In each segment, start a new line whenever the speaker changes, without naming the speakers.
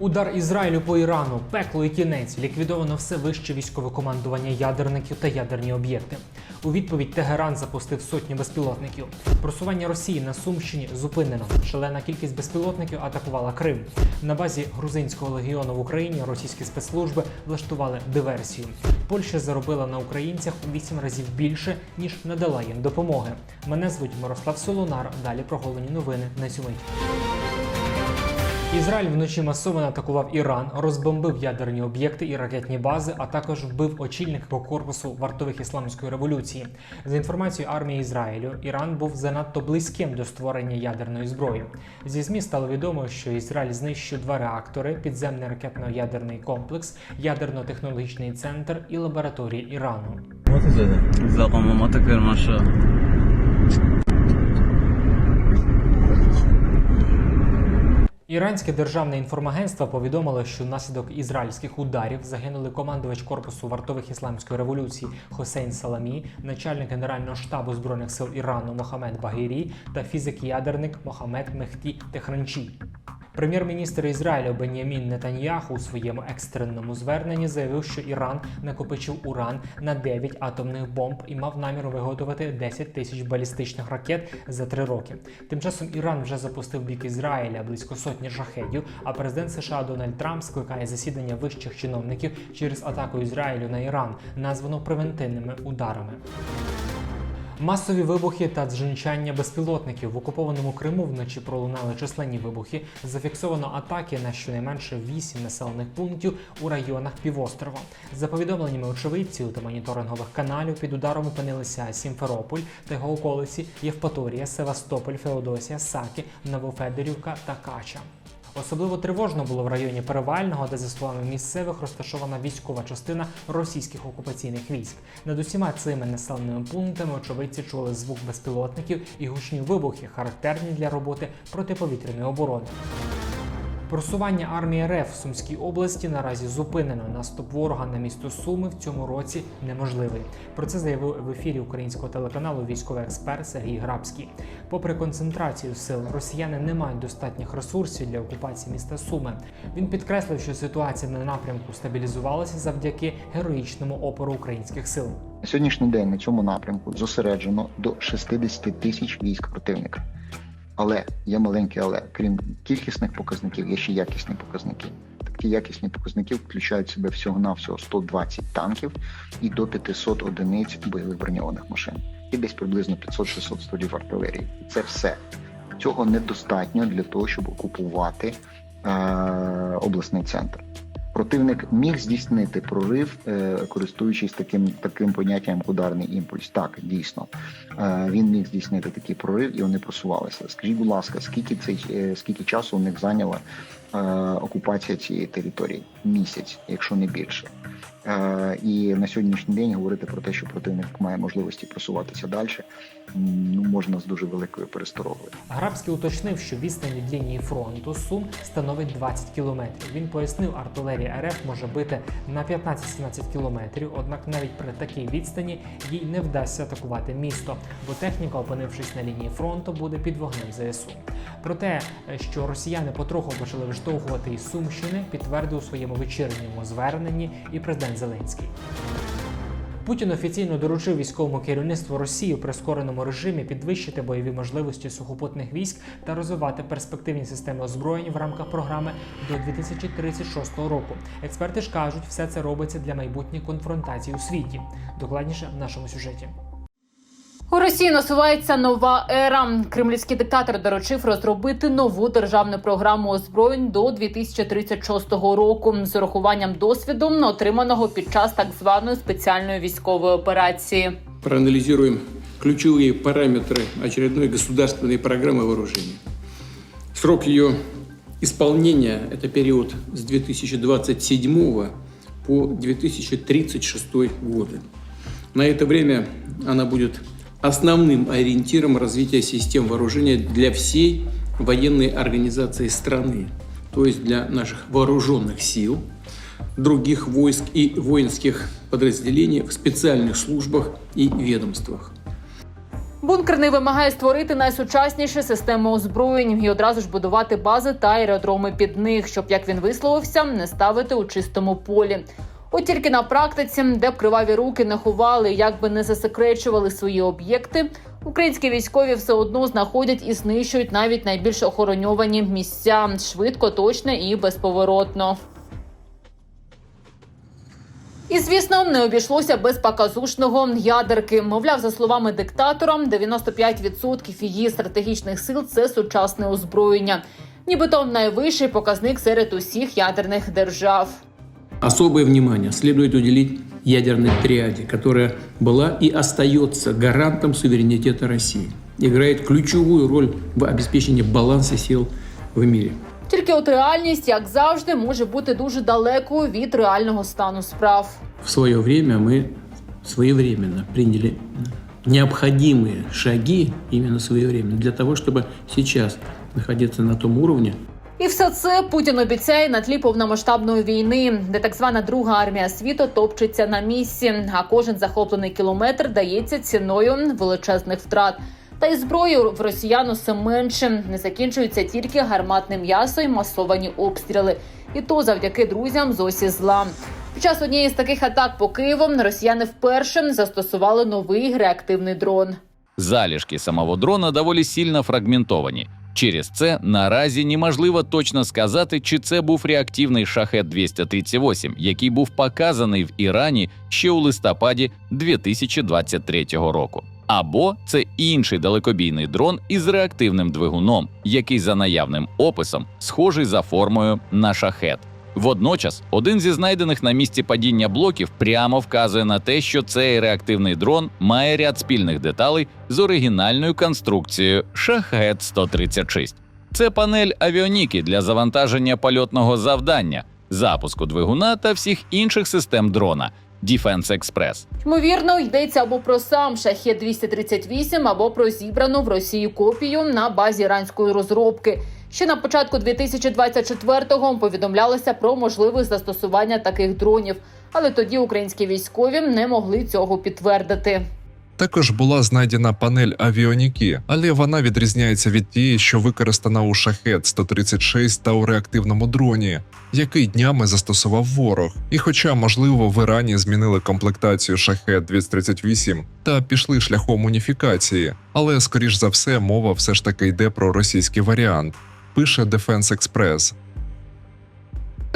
Удар Ізраїлю по Ірану, пекло і кінець, ліквідовано все вище військове командування ядерників та ядерні об'єкти. У відповідь Тегеран запустив сотні безпілотників. Просування Росії на Сумщині зупинено. Шалена кількість безпілотників атакувала Крим. На базі грузинського легіону в Україні російські спецслужби влаштували диверсію. Польща заробила на українцях у вісім разів більше ніж надала їм допомоги. Мене звуть Мирослав Солонар. Далі проголені новини на мить. Ізраїль вночі масово атакував Іран, розбомбив ядерні об'єкти і ракетні бази, а також вбив очільника по корпусу вартових ісламської революції. За інформацією армії Ізраїлю, Іран був занадто близьким до створення ядерної зброї. Зі змі стало відомо, що Ізраїль знищив два реактори, підземний ракетно-ядерний комплекс, ядерно-технологічний центр і лабораторії Ірану. Іранське державне інформагентство повідомило, що внаслідок ізраїльських ударів загинули командувач корпусу вартових ісламської революції Хосейн Саламі, начальник генерального штабу збройних сил Ірану Мохамед Багірі та фізик-ядерник Мохамед Мехті Техранчі. Прем'єр-міністр Ізраїлю Бенямін Нетаньяху у своєму екстреному зверненні заявив, що Іран накопичив уран на 9 атомних бомб і мав намір виготовити 10 тисяч балістичних ракет за три роки. Тим часом Іран вже запустив бік Ізраїля близько сотні шахедів, а президент США Дональд Трамп скликає засідання вищих чиновників через атаку Ізраїлю на Іран, названо превентивними ударами. Масові вибухи та джинчання безпілотників в окупованому Криму вночі пролунали численні вибухи. Зафіксовано атаки на щонайменше 8 населених пунктів у районах півострова. За повідомленнями очевидців та моніторингових каналів під ударом опинилися Сімферополь та його околиці, Євпаторія, Севастополь, Феодосія, Саки, Новофедорівка та Кача. Особливо тривожно було в районі Перевального, де, за словами місцевих, розташована військова частина російських окупаційних військ. Над усіма цими населеними пунктами очевидці чули звук безпілотників і гучні вибухи, характерні для роботи протиповітряної оборони. Просування армії РФ в Сумській області наразі зупинено. Наступ ворога на місто Суми в цьому році неможливий. Про це заявив в ефірі українського телеканалу військовий експерт Сергій Грабський. Попри концентрацію сил, росіяни не мають достатніх ресурсів для окупації міста Суми. Він підкреслив, що ситуація на напрямку стабілізувалася завдяки героїчному опору українських сил.
Сьогоднішній день на цьому напрямку зосереджено до 60 тисяч військ противника. Але є маленьке але крім кількісних показників, є ще якісні показники. Такі якісні показники включають в себе всього-навсього 120 танків і до 500 одиниць бойових броньованих машин, і десь приблизно 500-600 стволів артилерії. Це все. Цього недостатньо для того, щоб окупувати е- обласний центр. Противник міг здійснити прорив, е, користуючись таким таким поняттям ударний імпульс. Так, дійсно, Е, він міг здійснити такий прорив, і вони просувалися. Скажіть, будь ласка, скільки цей е, скільки часу у них зайняла е, окупація цієї території? Місяць, якщо не більше. Е, І на сьогоднішній день говорити про те, що противник має можливості просуватися далі, ну можна з дуже великою пересторогою.
Грабський уточнив, що відстань від лінії фронту Сум становить 20 кілометрів. Він пояснив, артилерія РФ може бити на 15-17 кілометрів, однак навіть при такій відстані їй не вдасться атакувати місто, бо техніка, опинившись на лінії фронту, буде під вогнем ЗСУ. Про те, що росіяни потроху почали виштовхувати із Сумщини, підтвердив у своєму вечірньому зверненні і президент Зеленський. Путін офіційно доручив військовому керівництву Росії у прискореному режимі підвищити бойові можливості сухопутних військ та розвивати перспективні системи озброєнь в рамках програми до 2036 року. Експерти ж кажуть, все це робиться для майбутніх конфронтацій у світі. Докладніше в нашому сюжеті.
У Росії насувається нова ера. Кремлівський диктатор доручив розробити нову державну програму озброєнь до 2036 року з урахуванням досвіду, отриманого під час так званої спеціальної військової операції.
проанализируем ключевые параметры очередной государственной программы вооружений. Срок ее исполнения – это период с 2027 по 2036 годы. На это время она будет основным ориентиром развития систем вооружения для всей военной организации страны, то есть для наших вооруженных сил, других войск и воинских подразделений в специальных службах и ведомствах.
Бункер не вимагає створити найсучасніші системи озброєнь і одразу ж будувати бази та аеродроми під них, щоб, як він висловився, не ставити у чистому полі. От тільки на практиці, де б криваві руки не ховали, як би не засекречували свої об'єкти, українські військові все одно знаходять і знищують навіть найбільш охороньовані місця швидко, точно і безповоротно. І звісно, не обійшлося без показушного ядерки. Мовляв, за словами диктатора, 95% її стратегічних сил це сучасне озброєння, нібито найвищий показник серед усіх ядерних держав.
Особое внимание следует уделить ядерной триаде, которая была и остается гарантом суверенитета России, играет ключевую роль в обеспечении баланса сил в мире.
Тільки от реальність, як завжди, може бути дуже далекою від реального стану справ.
В свое время мы своевременно приняли необходимые шаги, именно своевременно, для того, чтобы сейчас находиться на том уровне,
і все це Путін обіцяє на тлі повномасштабної війни, де так звана друга армія світу топчеться на місці, а кожен захоплений кілометр дається ціною величезних втрат. Та й зброю в росіян усе менше не закінчується тільки гарматне м'ясо і масовані обстріли. І то завдяки друзям з осі зла. Під час однієї з таких атак по Києву росіяни вперше застосували новий реактивний дрон.
Залишки самого дрона доволі сильно фрагментовані. Через це наразі неможливо точно сказати, чи це був реактивний шахет 238, який був показаний в Ірані ще у листопаді 2023 року. Або це інший далекобійний дрон із реактивним двигуном, який за наявним описом схожий за формою на шахет. Водночас, один зі знайдених на місці падіння блоків прямо вказує на те, що цей реактивний дрон має ряд спільних деталей з оригінальною конструкцією Шахет 136. Це панель авіоніки для завантаження польотного завдання, запуску двигуна та всіх інших систем дрона Defense Express.
Ймовірно, йдеться або про сам шахет 238, або про зібрану в Росії копію на базі іранської розробки. Ще на початку 2024-го повідомлялося про можливе застосування таких дронів, але тоді українські військові не могли цього підтвердити.
Також була знайдена панель авіоніки, але вона відрізняється від тієї, що використана у шахет 136 та у реактивному дроні, який днями застосував ворог. І хоча, можливо, в Ірані змінили комплектацію шахет 238 та пішли шляхом уніфікації, але скоріш за все мова все ж таки йде про російський варіант. Пише Defense Express.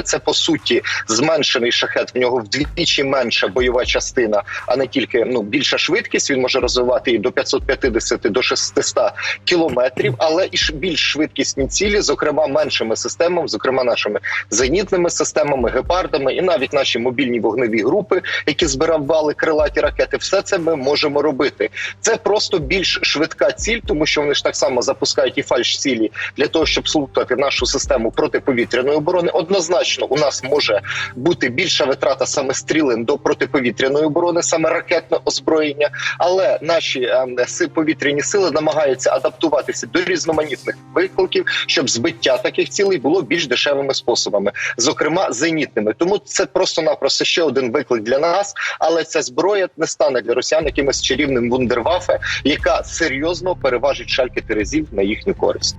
Це по суті зменшений шахет. В нього вдвічі менша бойова частина, а не тільки ну більша швидкість. Він може розвивати і до 550 до 600 кілометрів, але і більш швидкісні цілі, зокрема меншими системами, зокрема нашими зенітними системами, гепардами, і навіть наші мобільні вогневі групи, які збирали крилаті ракети. Все це ми можемо робити. Це просто більш швидка ціль, тому що вони ж так само запускають і фальш цілі для того, щоб слухати нашу систему протиповітряної оборони. Однозначно, у нас може бути більша витрата саме стрілин до протиповітряної оборони, саме ракетне озброєння. Але наші ем, повітряні сили намагаються адаптуватися до різноманітних викликів, щоб збиття таких цілей було більш дешевими способами, зокрема зенітними. Тому це просто-напросто ще один виклик для нас. Але ця зброя не стане для росіян якимось чарівним вундервафе, яка серйозно переважить шальки терезів на їхню користь.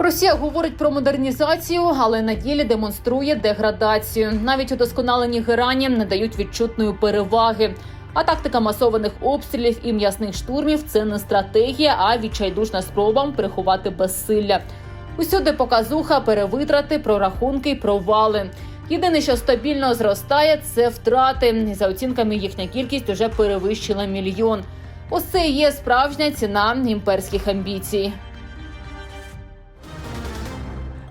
Росія говорить про модернізацію, але на ділі демонструє деградацію. Навіть удосконалені герані не дають відчутної переваги. А тактика масованих обстрілів і м'ясних штурмів це не стратегія, а відчайдушна спроба приховати безсилля. Усюди показуха, перевитрати, прорахунки провали. Єдине, що стабільно зростає, це втрати. За оцінками, їхня кількість уже перевищила мільйон. Ось це і є справжня ціна імперських амбіцій.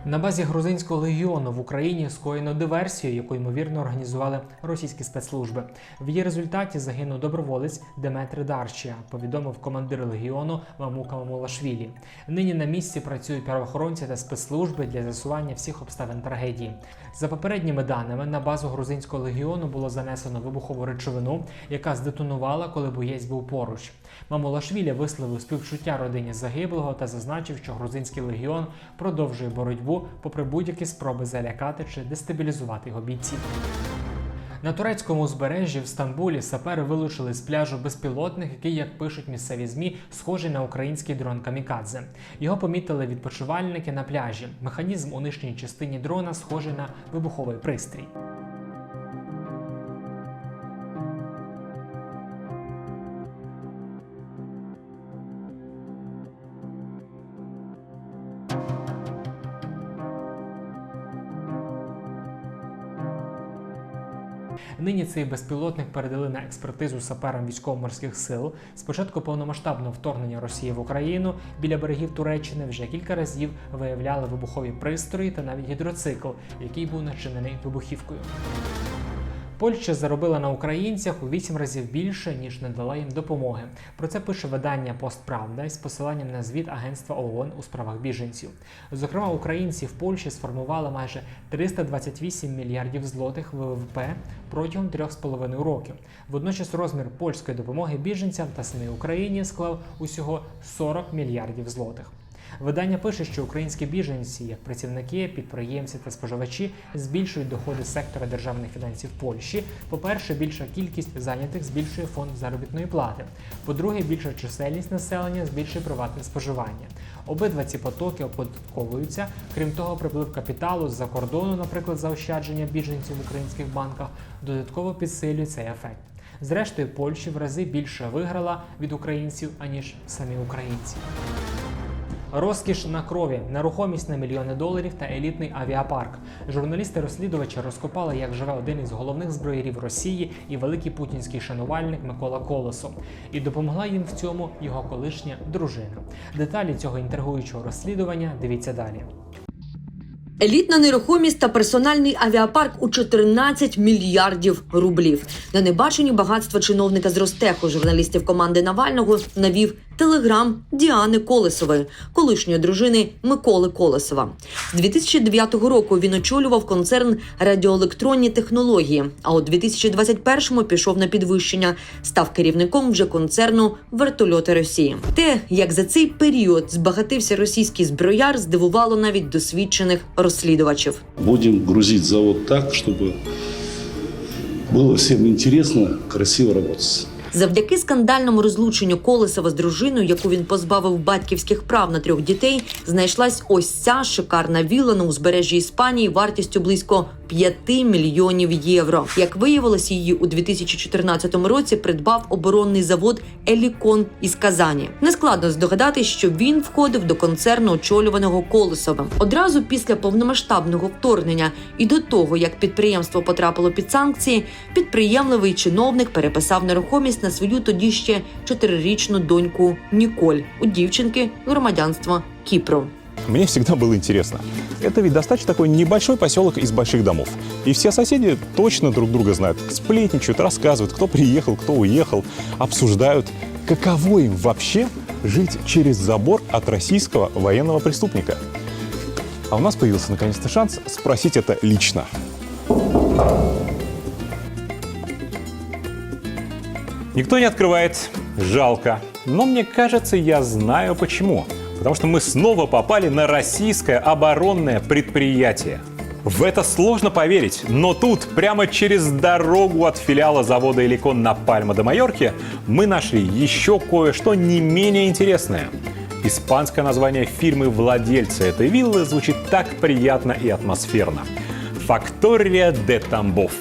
На базі грузинського легіону в Україні скоєно диверсію, яку ймовірно організували російські спецслужби. В її результаті загинув доброволець Деметри Дарчія, повідомив командир легіону Мамука Мамулашвілі. Нині на місці працюють правоохоронці та спецслужби для з'ясування всіх обставин трагедії. За попередніми даними, на базу грузинського легіону було занесено вибухову речовину, яка здетонувала, коли боєць був поруч. Мамулашвілі висловив співчуття родині загиблого та зазначив, що грузинський легіон продовжує боротьбу попри будь-які спроби залякати чи дестабілізувати його бійців. На турецькому узбережжі в Стамбулі сапери вилучили з пляжу безпілотник, який, як пишуть місцеві змі, схожий на український дрон Камікадзе. Його помітили відпочивальники на пляжі. Механізм у нижній частині дрона схожий на вибуховий пристрій. Нині цей безпілотник передали на експертизу саперам військово-морських сил. Спочатку повномасштабного вторгнення Росії в Україну біля берегів Туреччини вже кілька разів виявляли вибухові пристрої та навіть гідроцикл, який був начинений вибухівкою. Польща заробила на українцях у вісім разів більше, ніж надала їм допомоги. Про це пише видання Постправда із посиланням на звіт Агентства ООН у справах біженців. Зокрема, українці в Польщі сформували майже 328 мільярдів злотих ВВП протягом трьох з половиною років. Водночас розмір польської допомоги біженцям та самій Україні склав усього 40 мільярдів злотих. Видання пише, що українські біженці, як працівники, підприємці та споживачі, збільшують доходи сектора державних фінансів Польщі. По-перше, більша кількість зайнятих збільшує фонд заробітної плати. По-друге, більша чисельність населення збільшує приватне споживання. Обидва ці потоки оподатковуються. Крім того, приплив капіталу з-за кордону, наприклад, заощадження біженців в українських банках, додатково підсилює цей ефект. Зрештою, Польща в рази більше виграла від українців аніж самі українці. Розкіш на крові, нерухомість на мільйони доларів та елітний авіапарк. Журналісти-розслідувачі розкопали, як живе один із головних зброярів Росії і великий путінський шанувальник Микола Колосов. І допомогла їм в цьому його колишня дружина. Деталі цього інтригуючого розслідування дивіться далі.
Елітна нерухомість та персональний авіапарк у 14 мільярдів рублів. На небачені багатства чиновника з Ростеху журналістів команди Навального навів телеграм Діани Колесової, колишньої дружини Миколи Колесова. З 2009 року він очолював концерн радіоелектронні технології. А у 2021-му пішов на підвищення, став керівником вже концерну вертольоти Росії. Те, як за цей період збагатився російський зброяр, здивувало навіть досвідчених розслідувачів.
Будем грузить завод так, чтобы было всем интересно, красиво работать.
Завдяки скандальному розлученню Колесова з дружиною, яку він позбавив батьківських прав на трьох дітей, знайшлась ось ця шикарна вілла на узбережжі Іспанії вартістю близько 5 мільйонів євро. Як виявилось, її у 2014 році придбав оборонний завод Елікон із Казані. Нескладно здогадатись, що він входив до концерну, очолюваного Колесовим. Одразу після повномасштабного вторгнення і до того, як підприємство потрапило під санкції, підприємливий чиновник переписав нерухомість на свою тоді ще чотирирічну доньку Ніколь у дівчинки громадянство Кіпру.
Мне всегда было интересно. Это ведь достаточно такой небольшой поселок из больших домов. И все соседи точно друг друга знают. Сплетничают, рассказывают, кто приехал, кто уехал, обсуждают, каково им вообще жить через забор от российского военного преступника. А у нас появился наконец-то шанс спросить это лично. Никто не открывает. Жалко. Но мне кажется, я знаю почему. Потому что мы снова попали на российское оборонное предприятие. В это сложно поверить, но тут, прямо через дорогу от филиала завода «Эликон» на Пальма де Майорке, мы нашли еще кое-что не менее интересное. Испанское название фирмы-владельца этой виллы звучит так приятно и атмосферно. «Фактория де Тамбов».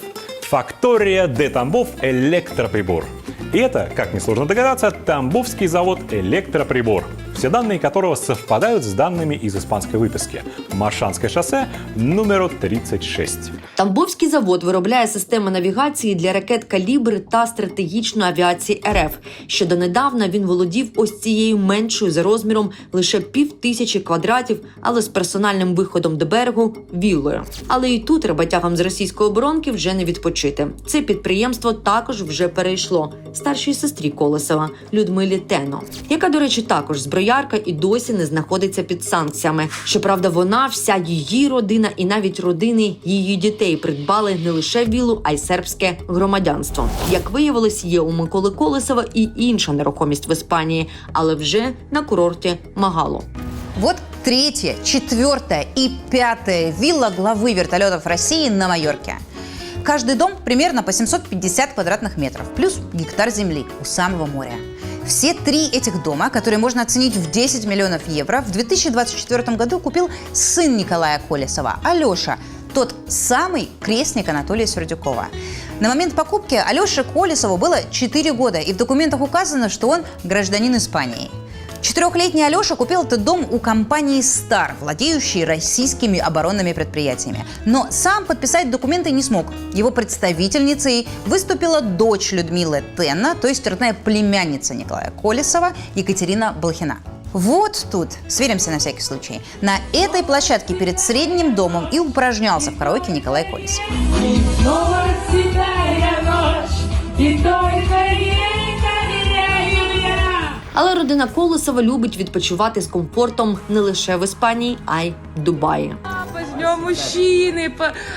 «Фактория де Тамбов электроприбор». И это, как несложно догадаться, Тамбовский завод «Электроприбор», все данные которого совпадают с данными из испанской выписки. Маршанское шоссе, номер 36.
Тамбовський завод виробляє системи навігації для ракет «Калібр» та стратегічної авіації РФ. Ще донедавна він володів ось цією меншою за розміром лише пів тисячі квадратів, але з персональним виходом до берегу віллою. Але і тут роботягам з російської оборонки вже не відпочити. Це підприємство також вже перейшло старшій сестрі Колесова Людмилі Тено, яка, до речі, також зброярка і досі не знаходиться під санкціями. Щоправда, вона, вся її родина і навіть родини її дітей придбали не лише вілу, а й сербське громадянство. Як виявилось, є у Миколи Колесова і інша нерухомість в Іспанії, але вже на курорті Магало.
Вот третья, четвертая и пятая вилла главы вертолетов России на Майорке. каждый дом примерно по 750 квадратных метров, плюс гектар земли у самого моря. Все три этих дома, которые можно оценить в 10 миллионов евро, в 2024 году купил сын Николая Колесова, Алеша, тот самый крестник Анатолия Сердюкова. На момент покупки Алёше Колесову было 4 года, и в документах указано, что он гражданин Испании. Четырехлетний Алеша купил этот дом у компании «Стар», владеющей российскими оборонными предприятиями. Но сам подписать документы не смог. Его представительницей выступила дочь Людмилы Тенна, то есть родная племянница Николая Колесова, Екатерина Блохина. Вот тут, сверимся на всякий случай, на этой площадке перед средним домом и упражнялся в караоке Николай Колесов.
Снова расцветает ночь, и только я.
Але родина Колесова любить відпочивати з комфортом не лише в Іспанії, а й в Дубаї.
З днем мужчини,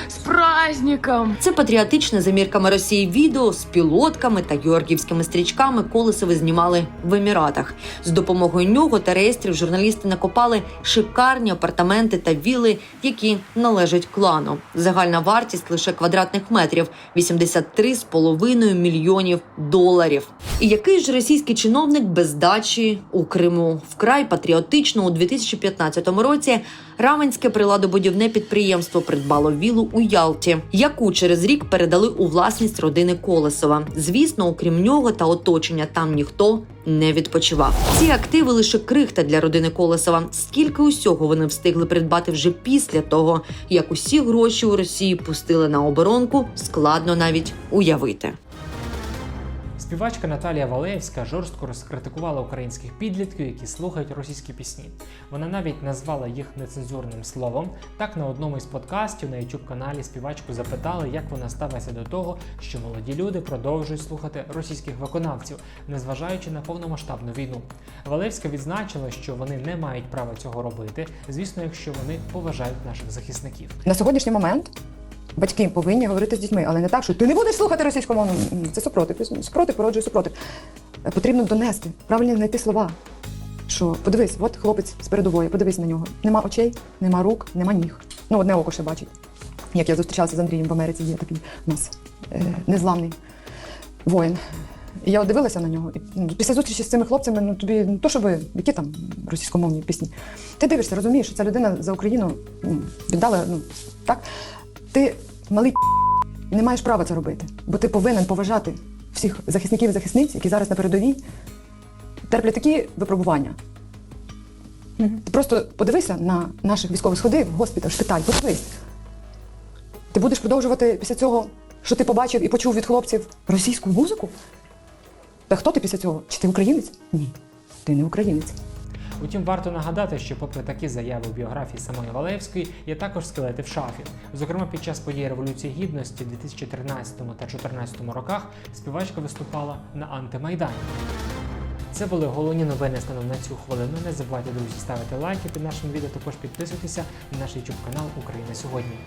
с праздником.
Це патріотичне за мірками Росії відео з пілотками та георгіївськими стрічками Колесови знімали в Еміратах. З допомогою нього та реєстрів журналісти накопали шикарні апартаменти та віли, які належать клану. Загальна вартість лише квадратних метрів 83,5 мільйонів доларів. І який ж російський чиновник без дачі у Криму вкрай патріотично у 2015 році Раменське приладобудівне підприємство придбало вілу у Ялті, яку через рік передали у власність родини Колесова. Звісно, окрім нього та оточення, там ніхто не відпочивав. Ці активи лише крихта для родини Колесова. Скільки усього вони встигли придбати вже після того, як усі гроші у Росії пустили на оборонку, складно навіть уявити.
Співачка Наталія Валеєвська жорстко розкритикувала українських підлітків, які слухають російські пісні. Вона навіть назвала їх нецензурним словом. Так на одному із подкастів на youtube каналі співачку запитали, як вона ставиться до того, що молоді люди продовжують слухати російських виконавців, незважаючи на повномасштабну війну. Валеєвська відзначила, що вони не мають права цього робити, звісно, якщо вони поважають наших захисників.
На сьогоднішній момент батьки повинні говорити з дітьми, але не так, що ти не будеш слухати російську мову. Це супротив. Супротив породжує супротив. Е, Потрібно донести, правильно знайти слова. Що подивись, от хлопець з передової, подивись на нього. Нема очей, нема рук, нема ніг. Ну, одне око ще бачить. Як я зустрічалася з Андрієм в Америці, є такий у нас е, незламний воїн. І я дивилася на нього. І ну, після зустрічі з цими хлопцями, ну тобі ну то, що ви, які там російськомовні пісні. Ти дивишся, розумієш, що ця людина за Україну ну, віддала, ну так. Ти малий не маєш права це робити, бо ти повинен поважати всіх захисників і захисниць, які зараз на передовій терплять такі випробування. Ти просто подивися на наших військових сходи в госпіталь, шпиталь, подивись. Ти будеш продовжувати після цього, що ти побачив і почув від хлопців російську музику? Та хто ти після цього? Чи ти українець? Ні, ти не українець.
Утім, варто нагадати, що, попри такі заяви у біографії самої Валеївської, є також скелети в шафі. Зокрема, під час подій Революції Гідності в 2013 та 2014 роках співачка виступала на антимайдані. Це були головні новини станом на цю хвилину. Не забувайте, друзі, ставити лайки під нашим відео, також підписуйтеся на наш YouTube канал Україна сьогодні.